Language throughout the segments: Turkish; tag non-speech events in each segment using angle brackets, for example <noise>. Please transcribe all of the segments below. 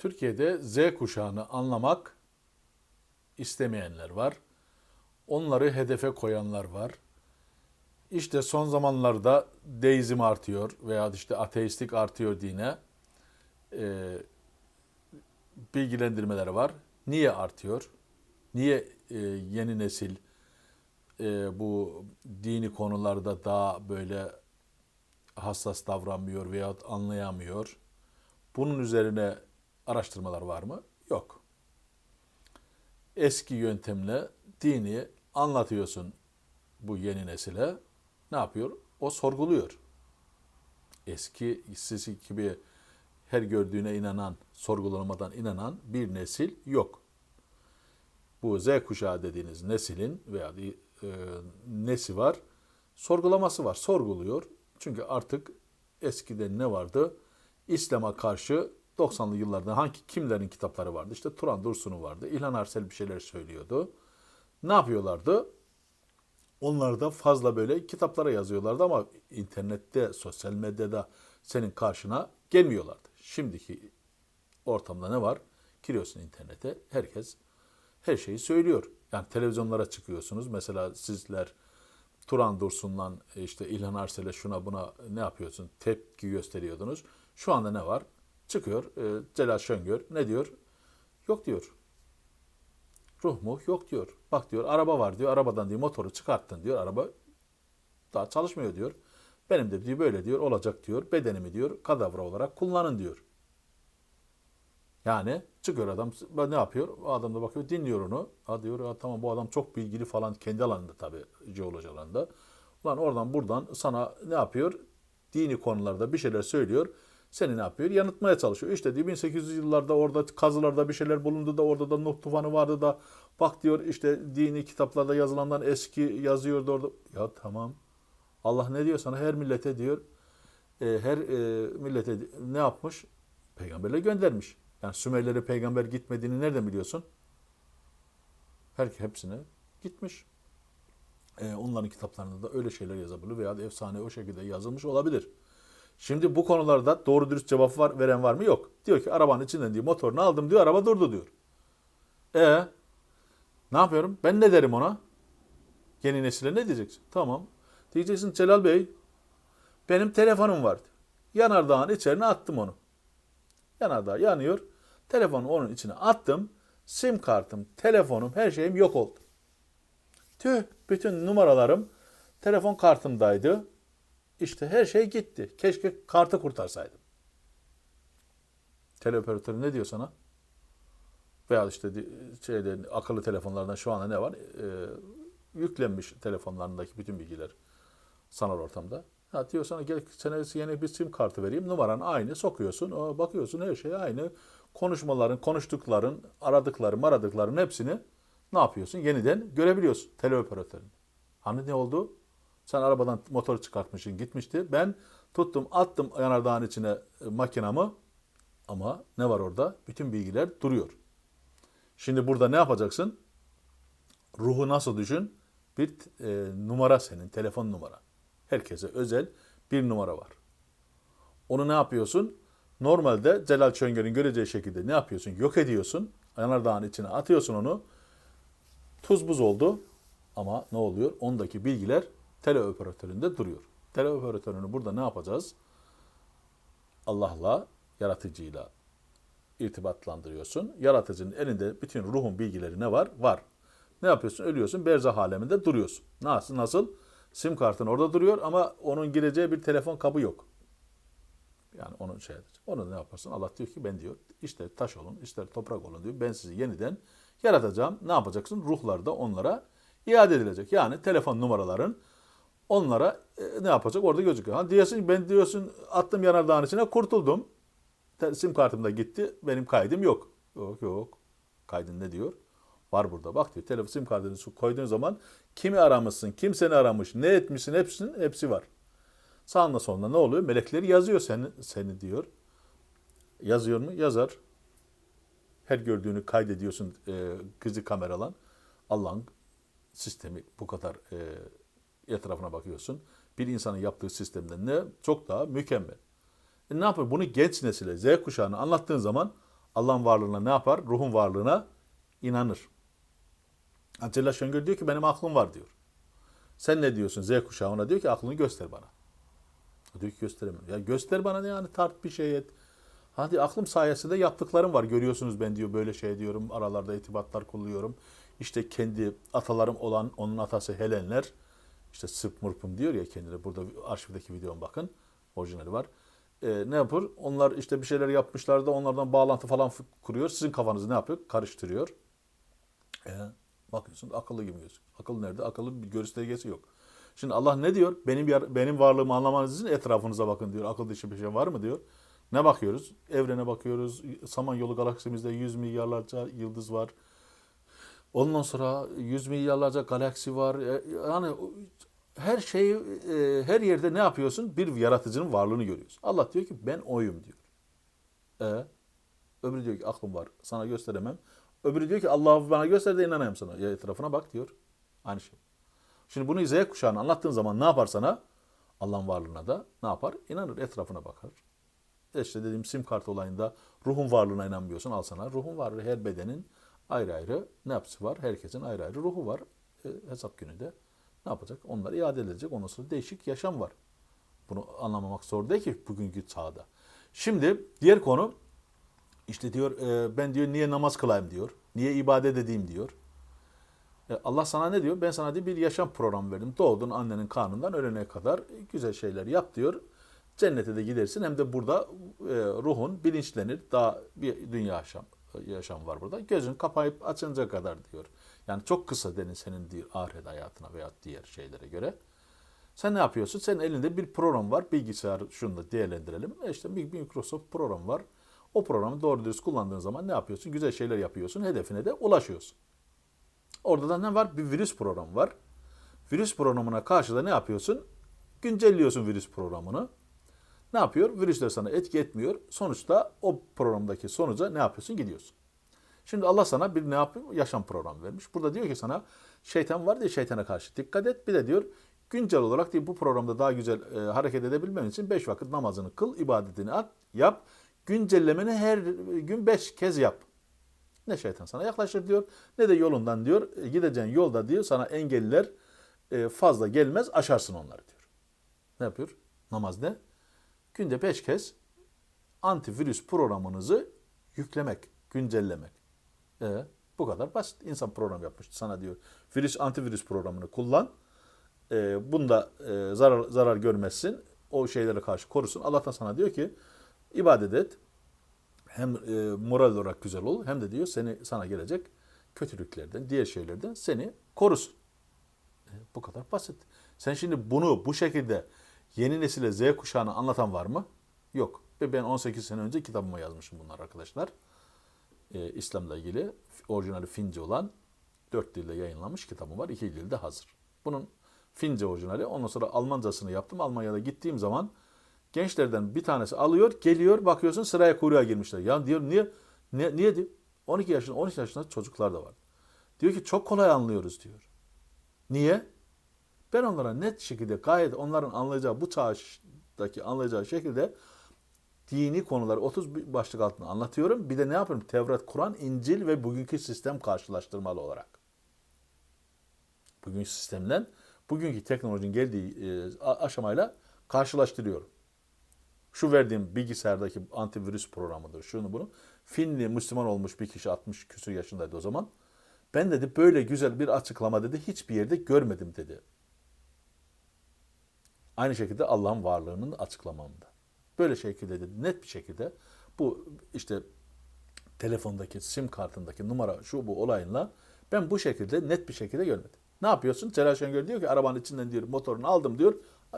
Türkiye'de Z kuşağını anlamak istemeyenler var. Onları hedefe koyanlar var. İşte son zamanlarda deizm artıyor veya işte ateistlik artıyor dine. Ee, bilgilendirmeleri var. Niye artıyor? Niye e, yeni nesil e, bu dini konularda daha böyle hassas davranmıyor veya anlayamıyor? Bunun üzerine araştırmalar var mı? Yok. Eski yöntemle dini anlatıyorsun bu yeni nesile. Ne yapıyor? O sorguluyor. Eski sizi gibi her gördüğüne inanan, sorgulamadan inanan bir nesil yok. Bu Z kuşağı dediğiniz neslin veya e, nesi var? Sorgulaması var. Sorguluyor. Çünkü artık eskiden ne vardı? İslam'a karşı 90'lı yıllarda hangi kimlerin kitapları vardı? İşte Turan Dursun'un vardı. İlhan Arsel bir şeyler söylüyordu. Ne yapıyorlardı? Onlar da fazla böyle kitaplara yazıyorlardı ama internette, sosyal medyada senin karşına gelmiyorlardı. Şimdiki ortamda ne var? Giriyorsun internete, herkes her şeyi söylüyor. Yani televizyonlara çıkıyorsunuz. Mesela sizler Turan Dursun'la işte İlhan Arsel'e şuna buna ne yapıyorsun? Tepki gösteriyordunuz. Şu anda ne var? Çıkıyor e, Celal Şöngör ne diyor? Yok diyor. Ruh mu? Yok diyor. Bak diyor araba var diyor. Arabadan diyor motoru çıkarttın diyor. Araba daha çalışmıyor diyor. Benim de diyor böyle diyor olacak diyor. Bedenimi diyor kadavra olarak kullanın diyor. Yani çıkıyor adam ne yapıyor? Adam da bakıyor dinliyor onu. Ha diyor ha, tamam bu adam çok bilgili falan kendi alanında tabii jeoloji alanında. Ulan oradan buradan sana ne yapıyor? Dini konularda bir şeyler söylüyor. Seni ne yapıyor? Yanıtmaya çalışıyor. İşte diyor 1800 yıllarda orada kazılarda bir şeyler bulundu da orada da Nuh tufanı vardı da bak diyor işte dini kitaplarda yazılandan eski yazıyordu orada. Ya tamam. Allah ne diyor sana? Her millete diyor. e, her e, millete ne yapmış? Peygamberle göndermiş. Yani Sümerlere peygamber gitmediğini nereden biliyorsun? Her hepsine gitmiş. E, onların kitaplarında da öyle şeyler yazabilir veya efsane o şekilde yazılmış olabilir. Şimdi bu konularda doğru dürüst cevap var, veren var mı? Yok. Diyor ki arabanın içinden diyor motorunu aldım diyor araba durdu diyor. E ne yapıyorum? Ben ne derim ona? Yeni nesile ne diyeceksin? Tamam. Diyeceksin Celal Bey benim telefonum vardı. Yanardağın içerine attım onu. Yanardağ yanıyor. Telefonu onun içine attım. Sim kartım, telefonum, her şeyim yok oldu. Tüh, bütün numaralarım telefon kartımdaydı. İşte her şey gitti. Keşke kartı kurtarsaydım. Teleoperatörü ne diyor sana? Veya işte şeyde, akıllı telefonlardan şu anda ne var? Ee, yüklenmiş telefonlarındaki bütün bilgiler sanal ortamda. Ha diyor sana gel sana yeni bir sim kartı vereyim. Numaran aynı. Sokuyorsun. O, bakıyorsun her şey aynı. Konuşmaların, konuştukların, aradıkların, aradıkların hepsini ne yapıyorsun? Yeniden görebiliyorsun teleoperatörün. Hani ne oldu? Sen arabadan motor çıkartmışsın gitmişti. Ben tuttum attım yanardağın içine e, makinamı ama ne var orada? Bütün bilgiler duruyor. Şimdi burada ne yapacaksın? Ruhu nasıl düşün? Bir e, numara senin, telefon numara. Herkese özel bir numara var. Onu ne yapıyorsun? Normalde Celal Çönger'in göreceği şekilde ne yapıyorsun? Yok ediyorsun. Yanardağın içine atıyorsun onu. Tuz buz oldu. Ama ne oluyor? Ondaki bilgiler teleoperatöründe duruyor. Teleoperatörünü burada ne yapacağız? Allah'la, yaratıcıyla irtibatlandırıyorsun. Yaratıcının elinde bütün ruhun bilgileri ne var? Var. Ne yapıyorsun? Ölüyorsun. Berzah aleminde duruyorsun. Nasıl? Nasıl? Sim kartın orada duruyor ama onun gireceği bir telefon kabı yok. Yani onun şey. Onu ne yaparsın? Allah diyor ki ben diyor ister taş olun ister toprak olun diyor. Ben sizi yeniden yaratacağım. Ne yapacaksın? Ruhlar da onlara iade edilecek. Yani telefon numaraların onlara e, ne yapacak? Orada gözüküyor. Ha diyorsun ben diyorsun attım yanardağın içine kurtuldum. Sim kartım da gitti. Benim kaydım yok. Yok yok. Kaydın ne diyor? Var burada. Bak diyor. Telefon sim kartını koyduğun zaman kimi aramışsın, kim seni aramış, ne etmişsin hepsinin hepsi var. Sağında solunda ne oluyor? Melekleri yazıyor seni, seni diyor. Yazıyor mu? Yazar. Her gördüğünü kaydediyorsun e, gizli kameralan. Allah'ın sistemi bu kadar e, etrafına bakıyorsun. Bir insanın yaptığı sistemden ne? Çok daha mükemmel. E ne yapıyor? Bunu genç nesile, Z kuşağına anlattığın zaman Allah'ın varlığına ne yapar? Ruhun varlığına inanır. Atilla Şengör diyor ki benim aklım var diyor. Sen ne diyorsun Z kuşağı ona diyor ki aklını göster bana. O diyor ki gösteremem. Ya göster bana ne yani tart bir şey et. Hadi aklım sayesinde yaptıklarım var. Görüyorsunuz ben diyor böyle şey diyorum. Aralarda itibatlar kuruluyorum. İşte kendi atalarım olan onun atası Helenler. İşte Sırp Mırpım diyor ya kendine. Burada arşivdeki videom bakın. Orijinali var. Ee, ne yapar? Onlar işte bir şeyler yapmışlar da onlardan bağlantı falan kuruyor. Sizin kafanızı ne yapıyor? Karıştırıyor. E, bakıyorsun akıllı gibi gözüküyor. Akıl nerede? Akıllı bir göstergesi yok. Şimdi Allah ne diyor? Benim yar- benim varlığımı anlamanız için etrafınıza bakın diyor. Akıl dışı bir şey var mı diyor. Ne bakıyoruz? Evrene bakıyoruz. Samanyolu galaksimizde 100 milyarlarca yıldız var. Ondan sonra 100 milyarlarca galaksi var. E, Yani her şeyi e, her yerde ne yapıyorsun? Bir yaratıcının varlığını görüyorsun. Allah diyor ki ben oyum diyor. E, öbürü diyor ki aklım var sana gösteremem. Öbürü diyor ki Allah bana göster de inanayım sana. Ya etrafına bak diyor. Aynı şey. Şimdi bunu Z kuşağına anlattığın zaman ne yapar sana? Allah'ın varlığına da ne yapar? İnanır, etrafına bakar. E İşte dediğim sim kart olayında ruhun varlığına inanmıyorsun al sana. Ruhun varlığı her bedenin ayrı ayrı ne yapısı var? Herkesin ayrı ayrı ruhu var. E, hesap gününde ne yapacak? Onlar iade edilecek. Ondan sonra değişik yaşam var. Bunu anlamamak zor değil ki bugünkü çağda. Şimdi diğer konu işte diyor e, ben diyor niye namaz kılayım diyor. Niye ibadet edeyim diyor. E, Allah sana ne diyor? Ben sana diyor, bir yaşam programı verdim. Doğdun annenin karnından ölene kadar güzel şeyler yap diyor. Cennete de gidersin hem de burada e, ruhun bilinçlenir. Daha bir dünya yaşam yaşam var burada. Gözün kapayıp açınca kadar diyor. Yani çok kısa denin senin diyor ahiret hayatına veya diğer şeylere göre. Sen ne yapıyorsun? Senin elinde bir program var. Bilgisayar şunu da değerlendirelim. E işte bir Microsoft program var. O programı doğru dürüst kullandığın zaman ne yapıyorsun? Güzel şeyler yapıyorsun. Hedefine de ulaşıyorsun. Orada da ne var? Bir virüs programı var. Virüs programına karşı da ne yapıyorsun? Güncelliyorsun virüs programını. Ne yapıyor? Virüsler sana etki etmiyor. Sonuçta o programdaki sonuca ne yapıyorsun? Gidiyorsun. Şimdi Allah sana bir ne yapıyor? Yaşam programı vermiş. Burada diyor ki sana şeytan var diye şeytana karşı dikkat et. Bir de diyor güncel olarak diyor bu programda daha güzel e, hareket edebilmen için 5 vakit namazını kıl, ibadetini at, yap. Güncellemeni her gün 5 kez yap. Ne şeytan sana yaklaşır diyor ne de yolundan diyor e, gideceğin yolda diyor sana engelliler e, fazla gelmez aşarsın onları diyor. Ne yapıyor? Namaz ne? Günde 5 kez antivirüs programınızı yüklemek, güncellemek. E, bu kadar basit. İnsan program yapmıştı sana diyor. Virüs antivirüs programını kullan. E, bunda e, zarar zarar görmezsin. O şeylere karşı korusun. Allah da sana diyor ki ibadet et. Hem e, moral olarak güzel ol hem de diyor seni sana gelecek kötülüklerden, diğer şeylerden seni korusun. E, bu kadar basit. Sen şimdi bunu bu şekilde yeni nesile Z kuşağına anlatan var mı? Yok. Ve ben 18 sene önce kitabıma yazmışım bunlar arkadaşlar. E, İslam'la ilgili orijinali Fince olan dört dilde yayınlanmış kitabım var. iki dilde hazır. Bunun Fince orijinali. Ondan sonra Almancasını yaptım. Almanya'da gittiğim zaman gençlerden bir tanesi alıyor, geliyor, bakıyorsun sıraya kuyruğa girmişler. Ya diyor niye niye, niye diyor? 12 yaşında 13 yaşında çocuklar da var. Diyor ki çok kolay anlıyoruz diyor. Niye? Ben onlara net şekilde gayet onların anlayacağı bu çağdaki anlayacağı şekilde dini konuları 30 başlık altında anlatıyorum. Bir de ne yapıyorum? Tevrat, Kur'an, İncil ve bugünkü sistem karşılaştırmalı olarak. Bugünkü sistemden bugünkü teknolojinin geldiği e, aşamayla karşılaştırıyorum. Şu verdiğim bilgisayardaki antivirüs programıdır, şunu bunu. Finli Müslüman olmuş bir kişi 60 küsur yaşındaydı o zaman. Ben dedi böyle güzel bir açıklama dedi hiçbir yerde görmedim dedi. Aynı şekilde Allah'ın varlığının açıklamamda. Böyle şekilde dedi net bir şekilde bu işte telefondaki sim kartındaki numara şu bu olayınla ben bu şekilde net bir şekilde görmedim. Ne yapıyorsun? Celal Şengör diyor ki arabanın içinden diyor motorunu aldım diyor.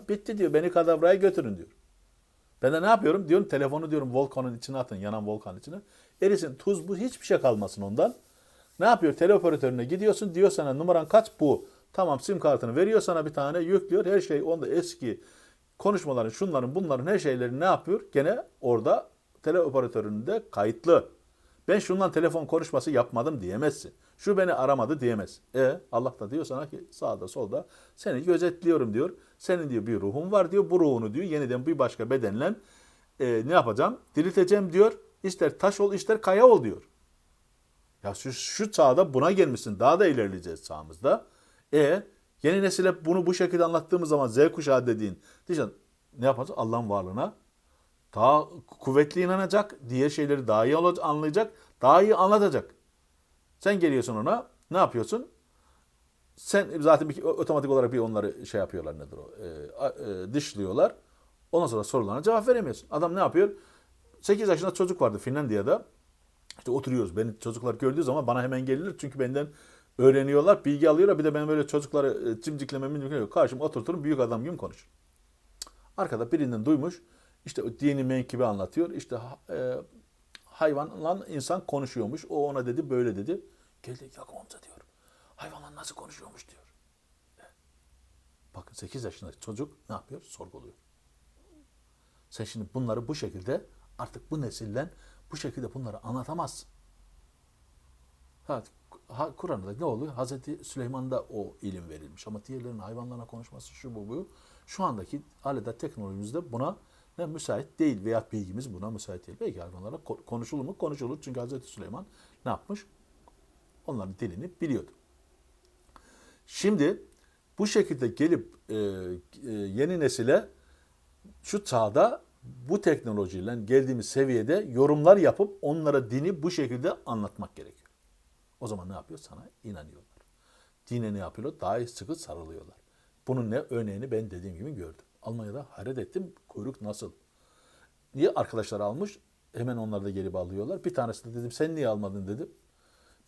Bitti diyor beni kadavraya götürün diyor. Ben de ne yapıyorum? Diyorum telefonu diyorum volkanın içine atın, yanan volkanın içine. Erisin, tuz bu hiçbir şey kalmasın ondan. Ne yapıyor? Teleoperatörüne gidiyorsun diyor sana numaran kaç bu. Tamam sim kartını veriyor sana bir tane yüklüyor. Her şey onda eski konuşmaların şunların bunların her şeyleri ne yapıyor? Gene orada teleoperatöründe kayıtlı. Ben şundan telefon konuşması yapmadım diyemezsin. Şu beni aramadı diyemez. E Allah da diyor sana ki sağda solda seni gözetliyorum diyor. Senin diyor bir ruhun var diyor. Bu ruhunu diyor yeniden bir başka bedenle e, ne yapacağım? Dirilteceğim diyor. İster taş ol ister kaya ol diyor. Ya şu, şu çağda buna gelmişsin. Daha da ilerleyeceğiz çağımızda. E yeni nesile bunu bu şekilde anlattığımız zaman Z kuşağı dediğin diyeceksin ne yapacağız? Allah'ın varlığına daha kuvvetli inanacak, diğer şeyleri daha iyi anla- anlayacak, daha iyi anlatacak. Sen geliyorsun ona, ne yapıyorsun? Sen zaten bir, otomatik olarak bir onları şey yapıyorlar nedir o? e, e, dışlıyorlar. Ondan sonra sorularına cevap veremiyorsun. Adam ne yapıyor? 8 yaşında çocuk vardı Finlandiya'da. İşte oturuyoruz. Beni çocuklar gördüğü zaman bana hemen gelirler. Çünkü benden öğreniyorlar, bilgi alıyorlar. Bir de ben böyle çocukları e, cimcikleme mimcikleme yok. Karşıma oturturum büyük adam gibi konuşur. Arkada birinden duymuş. İşte dini menkibi anlatıyor. İşte e, hayvanla insan konuşuyormuş. O ona dedi böyle dedi. Geldi Yakup amca diyor. Hayvanlar nasıl konuşuyormuş diyor. E, Bakın 8 yaşındaki çocuk ne yapıyor? Sorguluyor. Sen şimdi bunları bu şekilde artık bu nesilden bu şekilde bunları anlatamazsın. Ha, ha, Kur'an'da ne oluyor? Hazreti Süleyman'da o ilim verilmiş ama diğerlerinin hayvanlarla konuşması şu bu bu. Şu andaki aleda teknolojimizde buna ne müsait değil veya bilgimiz buna müsait değil. Belki hayvanlarla ko- konuşulur mu? Konuşulur. Çünkü Hazreti Süleyman ne yapmış? Onların dilini biliyordu. Şimdi bu şekilde gelip e, e, yeni nesile şu çağda bu teknolojiyle geldiğimiz seviyede yorumlar yapıp onlara dini bu şekilde anlatmak gerekiyor. O zaman ne yapıyor? Sana inanıyorlar. Dine ne yapıyorlar? Daha sıkı sarılıyorlar. Bunun ne örneğini ben dediğim gibi gördüm. Almanya'da hayret ettim. Kuyruk nasıl? Niye arkadaşlar almış? Hemen onları da geri alıyorlar. Bir tanesi de dedim sen niye almadın dedim.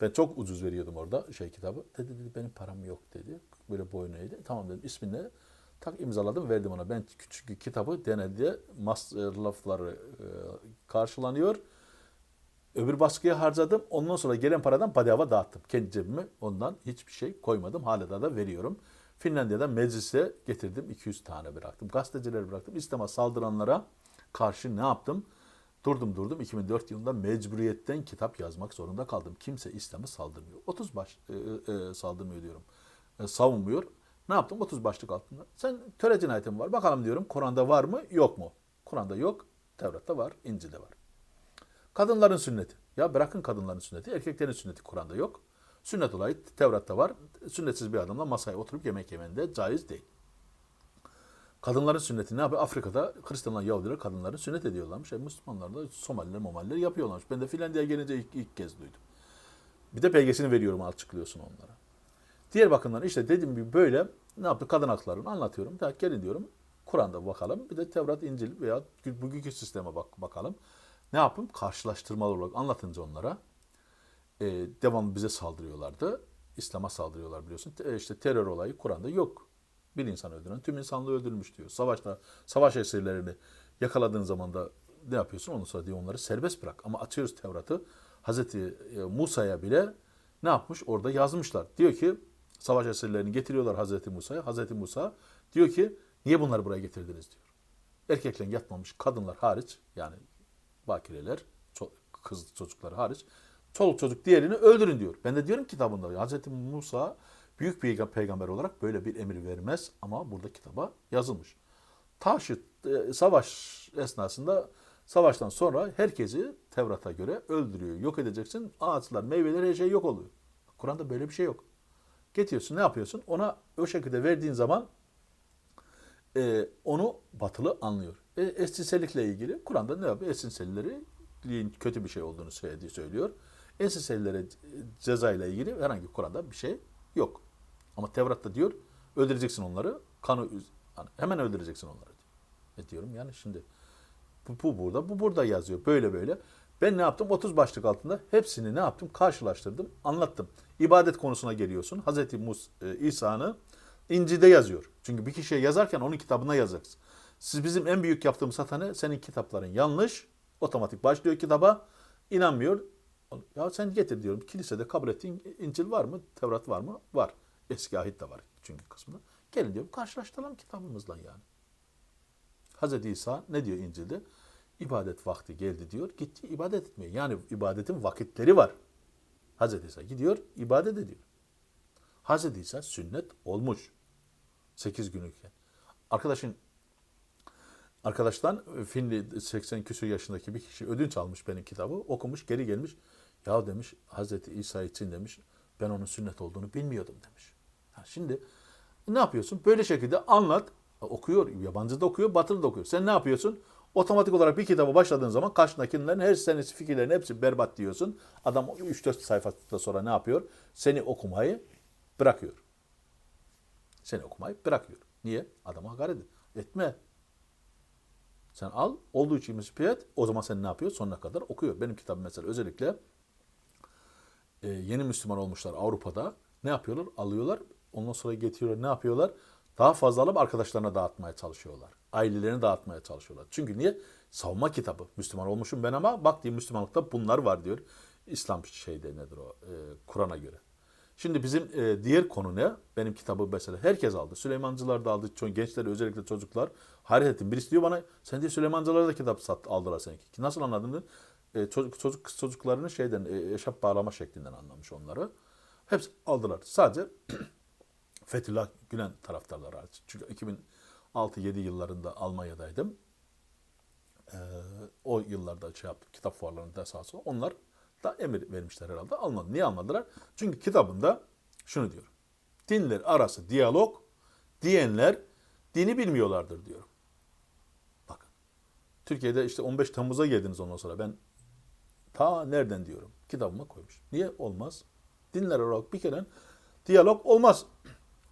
Ben çok ucuz veriyordum orada şey kitabı. Dedi, dedi benim param yok dedi. Böyle boyun eğdi. Tamam dedim ismini tak imzaladım verdim ona. Ben küçük kitabı genelde masrafları e, karşılanıyor. Öbür baskıya harcadım. Ondan sonra gelen paradan bedava dağıttım. Kendi cebime ondan hiçbir şey koymadım. Hala da, da veriyorum. Finlandiya'da meclise getirdim. 200 tane bıraktım. Gazetecileri bıraktım. İslam'a saldıranlara karşı ne yaptım? Durdum durdum 2004 yılında mecburiyetten kitap yazmak zorunda kaldım. Kimse İslam'ı saldırmıyor. 30 baş e, e, saldırmıyor diyorum. E, savunmuyor. Ne yaptım? 30 başlık altında. Sen töre cinayetin var. Bakalım diyorum Kur'an'da var mı yok mu? Kur'an'da yok. Tevrat'ta var. İncil'de var. Kadınların sünneti. Ya bırakın kadınların sünneti. Erkeklerin sünneti Kur'an'da yok. Sünnet olayı Tevrat'ta var. Sünnetsiz bir adamla masaya oturup yemek yemen de caiz değil. Kadınların sünneti ne yapıyor? Afrika'da Hristiyanlar, Yahudiler kadınları sünnet ediyorlarmış. E, Müslümanlar da Somaliler, Momaliler yapıyorlarmış. Ben de Finlandiya'ya gelince ilk, ilk kez duydum. Bir de belgesini veriyorum, açıklıyorsun onlara. Diğer bakımdan işte dediğim gibi böyle ne yaptı? Kadın haklarını anlatıyorum. Da gelin diyorum. Kur'an'da bakalım. Bir de Tevrat, İncil veya bugünkü sisteme bak bakalım. Ne yapayım? Karşılaştırmalı olarak anlatınca onlara e, devamlı bize saldırıyorlardı. İslam'a saldırıyorlar biliyorsun. E, işte terör olayı Kur'an'da yok. Bir insan öldüren tüm insanlığı öldürmüş diyor. Savaşta savaş esirlerini yakaladığın zaman da ne yapıyorsun? Ondan sonra diyor onları serbest bırak. Ama açıyoruz Tevrat'ı. Hazreti e, Musa'ya bile ne yapmış? Orada yazmışlar. Diyor ki savaş esirlerini getiriyorlar Hazreti Musa'ya. Hazreti Musa diyor ki niye bunları buraya getirdiniz diyor. Erkekle yatmamış kadınlar hariç yani bakireler, kız çocukları hariç çoluk çocuk diğerini öldürün diyor. Ben de diyorum kitabında Hazreti Musa büyük bir peygamber olarak böyle bir emir vermez ama burada kitaba yazılmış. Taşıt e, savaş esnasında savaştan sonra herkesi Tevrat'a göre öldürüyor. Yok edeceksin. Ağaçlar, meyveler her şey yok oluyor. Kur'an'da böyle bir şey yok. Getiriyorsun ne yapıyorsun? Ona o şekilde verdiğin zaman e, onu batılı anlıyor. E, eşcinsellikle ilgili Kur'an'da ne yapıyor? Eşcinselleri kötü bir şey olduğunu söylediği söylüyor. Eşcinsellere ceza ile ilgili herhangi Kur'an'da bir şey yok. Ama Tevrat'ta diyor öldüreceksin onları. Kanı hani hemen öldüreceksin onları diyor. E diyorum yani şimdi bu, bu burada bu burada yazıyor böyle böyle. Ben ne yaptım? 30 başlık altında hepsini ne yaptım? Karşılaştırdım, anlattım. İbadet konusuna geliyorsun. Hazreti Mus e, İsa'nı İncil'de yazıyor. Çünkü bir kişiye yazarken onun kitabına yazacaksın. Siz bizim en büyük yaptığımız hata ne? Senin kitapların yanlış. Otomatik başlıyor kitaba. İnanmıyor. Ya sen getir diyorum. Kilisede kabul ettiğin İncil var mı? Tevrat var mı? Var. Eski ahit de var çünkü kısmında. Gelin diyorum karşılaştıralım kitabımızla yani. Hazreti İsa ne diyor İncil'de? İbadet vakti geldi diyor. Gitti ibadet etmeye. Yani ibadetin vakitleri var. Hazreti İsa gidiyor ibadet ediyor. Hazreti İsa sünnet olmuş. 8 günlükken. Arkadaşın arkadaştan e, Finli 80 küsur yaşındaki bir kişi ödünç almış benim kitabı. Okumuş geri gelmiş. Ya demiş Hazreti İsa için demiş ben onun sünnet olduğunu bilmiyordum demiş. Ha, şimdi ne yapıyorsun? Böyle şekilde anlat. Okuyor. Yabancı da okuyor, batılı da okuyor. Sen ne yapıyorsun? Otomatik olarak bir kitabı başladığın zaman karşındakilerin her senesi fikirlerin hepsi berbat diyorsun. Adam 3-4 sayfada sonra ne yapıyor? Seni okumayı bırakıyor. Seni okumayı bırakıyor. Niye? Adama hakaret et. etme. Sen al, olduğu için müspet, o zaman sen ne yapıyor? Sonuna kadar okuyor. Benim kitabım mesela özellikle e, yeni Müslüman olmuşlar Avrupa'da ne yapıyorlar? Alıyorlar, ondan sonra getiriyorlar, ne yapıyorlar? Daha fazla alıp arkadaşlarına dağıtmaya çalışıyorlar. Ailelerine dağıtmaya çalışıyorlar. Çünkü niye? Savunma kitabı. Müslüman olmuşum ben ama bak diye Müslümanlıkta bunlar var diyor. İslam şeyde nedir o? E, Kur'an'a göre. Şimdi bizim e, diğer konu ne? Benim kitabı mesela herkes aldı. Süleymancılar da aldı. Ço- Gençler özellikle çocuklar. Hayret ettim. Birisi diyor bana sen diye Süleymancılara da kitap sat, aldılar seninki. Ki Nasıl anladın? E, çocuk, çocuk çocuklarını şeyden e, eşap bağlama şeklinden anlamış onları. Hepsi aldılar. Sadece <clears throat> Fethullah Gülen taraftarları hariç. Çünkü 2006-7 yıllarında Almanya'daydım. Ee, o yıllarda şey yaptım, kitap fuarlarında esası. Onlar da emir vermişler herhalde. Almadı. Niye almadılar? Çünkü kitabında şunu diyor. Dinler arası diyalog diyenler dini bilmiyorlardır diyor. Bakın. Türkiye'de işte 15 Temmuz'a geldiniz ondan sonra. Ben ta nereden diyorum. Kitabıma koymuş. Niye olmaz? Dinler olarak bir kere diyalog olmaz.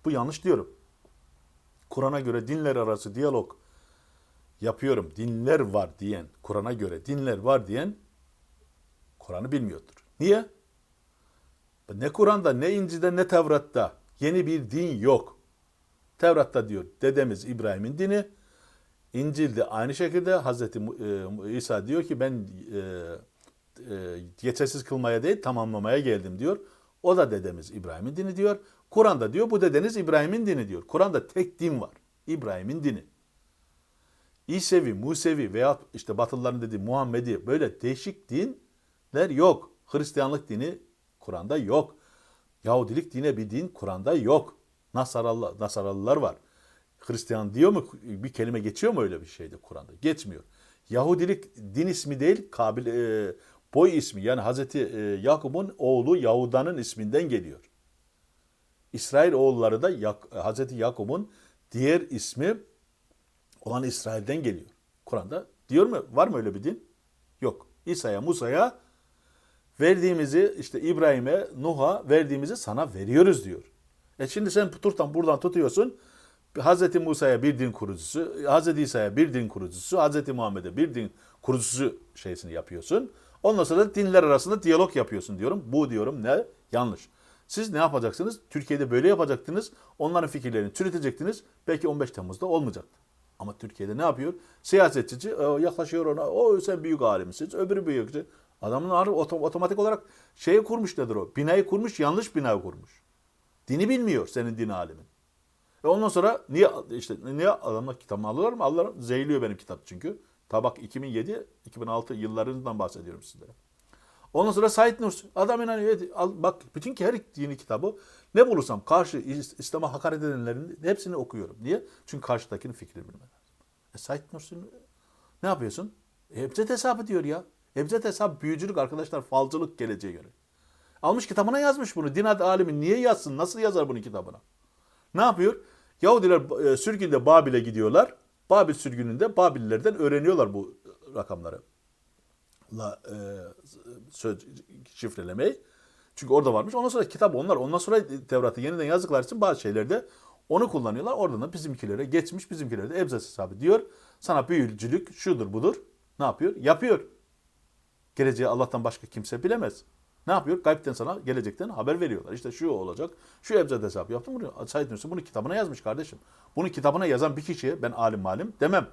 Bu yanlış diyorum. Kur'an'a göre dinler arası diyalog yapıyorum. Dinler var diyen, Kur'an'a göre dinler var diyen Kur'an'ı bilmiyordur. Niye? Ne Kur'an'da, ne İncil'de, ne Tevrat'ta yeni bir din yok. Tevrat'ta diyor dedemiz İbrahim'in dini. İncil'de aynı şekilde Hazreti e, İsa diyor ki ben e, e, geçersiz kılmaya değil tamamlamaya geldim diyor. O da dedemiz İbrahim'in dini diyor. Kur'an'da diyor bu dedeniz İbrahim'in dini diyor. Kur'an'da tek din var. İbrahim'in dini. İsevi, Musevi veya işte Batılıların dediği Muhammedi böyle değişik dinler yok. Hristiyanlık dini Kur'an'da yok. Yahudilik dine bir din Kur'an'da yok. Nasaralı, Nasaralılar var. Hristiyan diyor mu bir kelime geçiyor mu öyle bir şeyde Kur'an'da? Geçmiyor. Yahudilik din ismi değil, kabil, e, boy ismi. Yani Hazreti e, Yakup'un oğlu Yahuda'nın isminden geliyor. İsrail oğulları da Yak- Hazreti Yakup'un diğer ismi olan İsrail'den geliyor. Kur'an'da diyor mu? Var mı öyle bir din? Yok. İsa'ya, Musa'ya verdiğimizi işte İbrahim'e, Nuh'a verdiğimizi sana veriyoruz diyor. E şimdi sen tuturtan buradan tutuyorsun. Hazreti Musa'ya bir din kurucusu, Hazreti İsa'ya bir din kurucusu, Hazreti Muhammed'e bir din kurucusu şeysini yapıyorsun. Ondan sonra da dinler arasında diyalog yapıyorsun diyorum. Bu diyorum ne? Yanlış. Siz ne yapacaksınız? Türkiye'de böyle yapacaktınız. Onların fikirlerini çürütecektiniz. Belki 15 Temmuz'da olmayacaktı. Ama Türkiye'de ne yapıyor? Siyasetçi e, yaklaşıyor ona. O sen büyük alimsin. Öbürü büyük. Adamın oto- otomatik olarak şeyi kurmuş nedir o? Binayı kurmuş, yanlış binayı kurmuş. Dini bilmiyor senin din alimin. Ve ondan sonra niye işte niye adamlar kitabımı alırlar mı? Alırlar. Zeyliyor benim kitap çünkü. Tabak 2007 2006 yıllarından bahsediyorum sizlere. Ondan sonra Said Nursi. Adam inanıyor. "Evet, Al, bak bütün her dini kitabı ne bulursam karşı İs- İslam'a hakaret edenlerin hepsini okuyorum. Niye? Çünkü karşıdakinin fikrini bilmem lazım. E Said Nursi ne yapıyorsun? E, Ebced hesabı diyor ya. Ebced hesabı büyücülük arkadaşlar falcılık geleceğe göre. Almış kitabına yazmış bunu. Din alimi niye yazsın? Nasıl yazar bunu kitabına? Ne yapıyor? Yahudiler e, sürgünde Babil'e gidiyorlar. Babil sürgününde Babillilerden öğreniyorlar bu rakamları. La, e, söz şifrelemeyi. Çünkü orada varmış. Ondan sonra kitap onlar. Ondan sonra Tevrat'ı yeniden yazdıkları için bazı şeylerde onu kullanıyorlar. Oradan da bizimkilere geçmiş. Bizimkilere de Ebzes hesabı diyor. Sana büyücülük şudur budur. Ne yapıyor? Yapıyor. Geleceği Allah'tan başka kimse bilemez. Ne yapıyor? Gaybden sana gelecekten haber veriyorlar. İşte şu olacak. Şu ebced hesabı yaptım. Bunu, Said Nursi bunu kitabına yazmış kardeşim. Bunu kitabına yazan bir kişiye ben alim malim demem.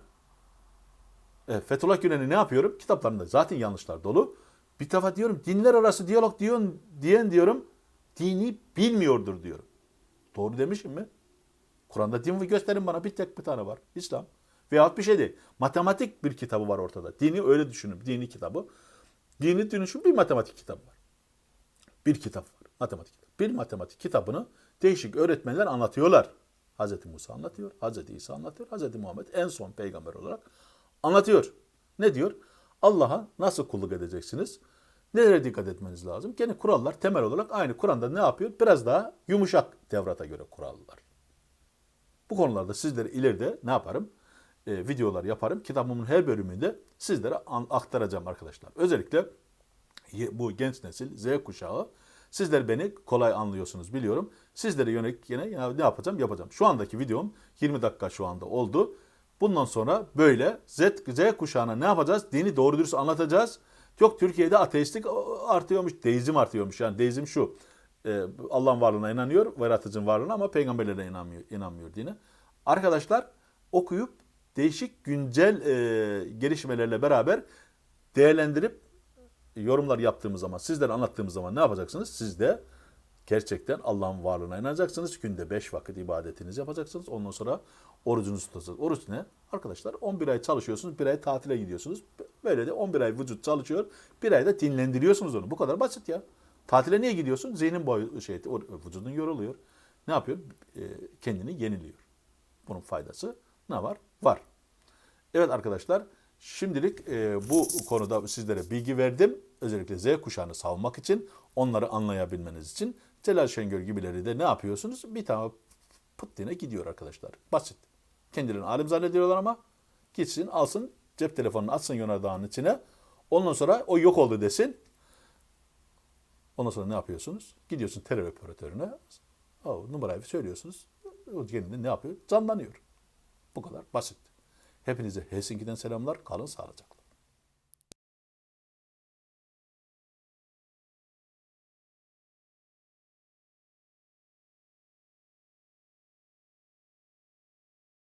E, Fethullah Gülen'i ne yapıyorum? Kitaplarında zaten yanlışlar dolu. Bir defa diyorum dinler arası diyalog diyorsun, diyen diyorum dini bilmiyordur diyorum. Doğru demişim mi? Kur'an'da din gösterin bana bir tek bir tane var. İslam. Veyahut bir şey değil. Matematik bir kitabı var ortada. Dini öyle düşünün. Dini kitabı. Dini dönüşüm bir matematik kitabı var. Bir kitap var. Matematik kitap. Bir matematik kitabını değişik öğretmenler anlatıyorlar. Hz. Musa anlatıyor, Hz. İsa anlatıyor, Hz. Muhammed en son peygamber olarak Anlatıyor. Ne diyor? Allah'a nasıl kulluk edeceksiniz? Nelere dikkat etmeniz lazım? Gene kurallar temel olarak aynı. Kur'an'da ne yapıyor? Biraz daha yumuşak Tevrat'a göre kurallar. Bu konularda sizlere ileride ne yaparım? Ee, videolar yaparım. Kitabımın her bölümünde sizlere aktaracağım arkadaşlar. Özellikle bu genç nesil Z kuşağı sizler beni kolay anlıyorsunuz biliyorum. Sizlere yönelik yine ya ne yapacağım yapacağım. Şu andaki videom 20 dakika şu anda oldu. Bundan sonra böyle Z, Z kuşağına ne yapacağız? Dini doğru dürüst anlatacağız. Yok Türkiye'de ateistlik artıyormuş, deizm artıyormuş. Yani deizm şu. e, Allah'ın varlığına inanıyor, yaratıcının varlığına ama peygamberlere inanmıyor, inanmıyor dine. Arkadaşlar okuyup değişik güncel e, gelişmelerle beraber değerlendirip yorumlar yaptığımız zaman, sizlere anlattığımız zaman ne yapacaksınız? Siz de gerçekten Allah'ın varlığına inanacaksınız. Günde 5 vakit ibadetinizi yapacaksınız. Ondan sonra orucunuzu tutacaksınız. Oruç ne? Arkadaşlar 11 ay çalışıyorsunuz, bir ay tatile gidiyorsunuz. Böyle de 11 ay vücut çalışıyor, bir ayda dinlendiriyorsunuz onu. Bu kadar basit ya. Tatile niye gidiyorsun? Zihnin boyu şey, vücudun yoruluyor. Ne yapıyor? E, kendini yeniliyor. Bunun faydası ne var? Var. Evet arkadaşlar şimdilik e, bu konuda sizlere bilgi verdim. Özellikle Z kuşağını savunmak için, onları anlayabilmeniz için. Celal Şengör gibileri de ne yapıyorsunuz? Bir tane pıt diye gidiyor arkadaşlar. Basit. Kendilerini alim zannediyorlar ama gitsin alsın cep telefonunu atsın yanardağın içine. Ondan sonra o yok oldu desin. Ondan sonra ne yapıyorsunuz? Gidiyorsun terör operatörüne. O numarayı söylüyorsunuz. O kendini ne yapıyor? Canlanıyor. Bu kadar basit. Hepinize Helsinki'den selamlar. Kalın sağlıcakla.